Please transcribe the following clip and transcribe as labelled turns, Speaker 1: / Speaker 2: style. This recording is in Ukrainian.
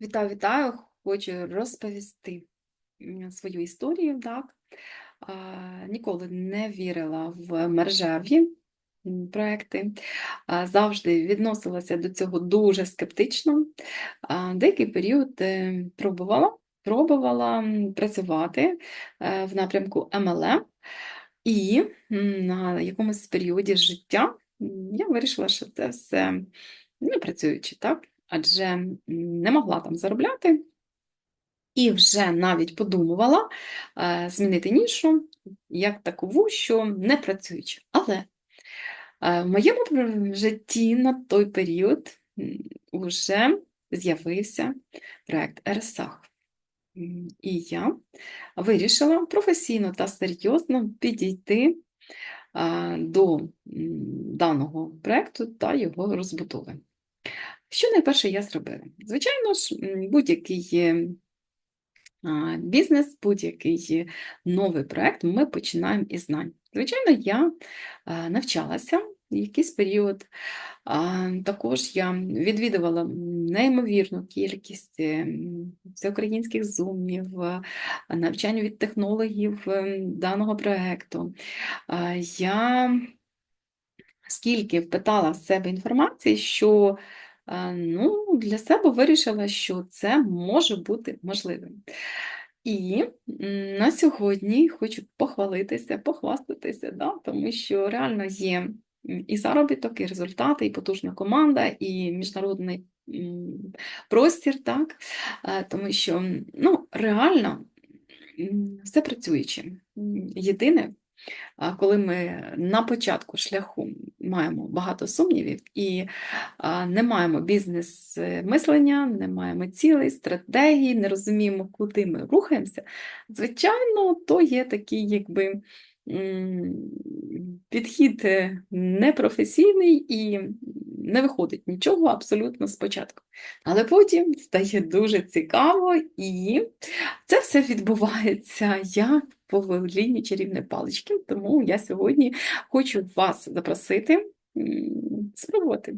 Speaker 1: Вітаю, вітаю! Хочу розповісти свою історію. Так. Ніколи не вірила в мережеві проекти, завжди відносилася до цього дуже скептично. Деякий період е, пробувала, пробувала працювати е, в напрямку MLM, і на якомусь періоді життя я вирішила, що це все не працюючи, так? Адже не могла там заробляти. І вже навіть подумувала е, змінити нішу як такову, що не працюючи. Але е, в моєму житті на той період вже з'явився проект РСАХ. І я вирішила професійно та серйозно підійти а, до даного проекту та його розбудови. Що найперше я зробила? Звичайно ж, будь-який бізнес, будь-який новий проект ми починаємо із знань. Звичайно, я навчалася якийсь період. Також я відвідувала неймовірну кількість е, всеукраїнських зумів, навчань від технологів е, даного проекту. Я скільки впитала в себе інформації, що ну, для себе вирішила, що це може бути можливим. І на сьогодні хочу похвалитися, похвастатися, да, тому що реально є і заробіток, і результати, і потужна команда, і міжнародний простір, так, Е, тому що ну, реально все працюючи. Єдине, коли ми на початку шляху маємо багато сумнівів і не маємо бізнес-мислення, не маємо цілей, стратегії, не розуміємо, куди ми рухаємося, звичайно, то є такий якби. Підхід е, непрофесійний і не виходить нічого абсолютно спочатку. Але потім стає дуже цікаво, і це все відбувається як по велінні чарівної палички. Тому я сьогодні хочу вас запросити спробувати.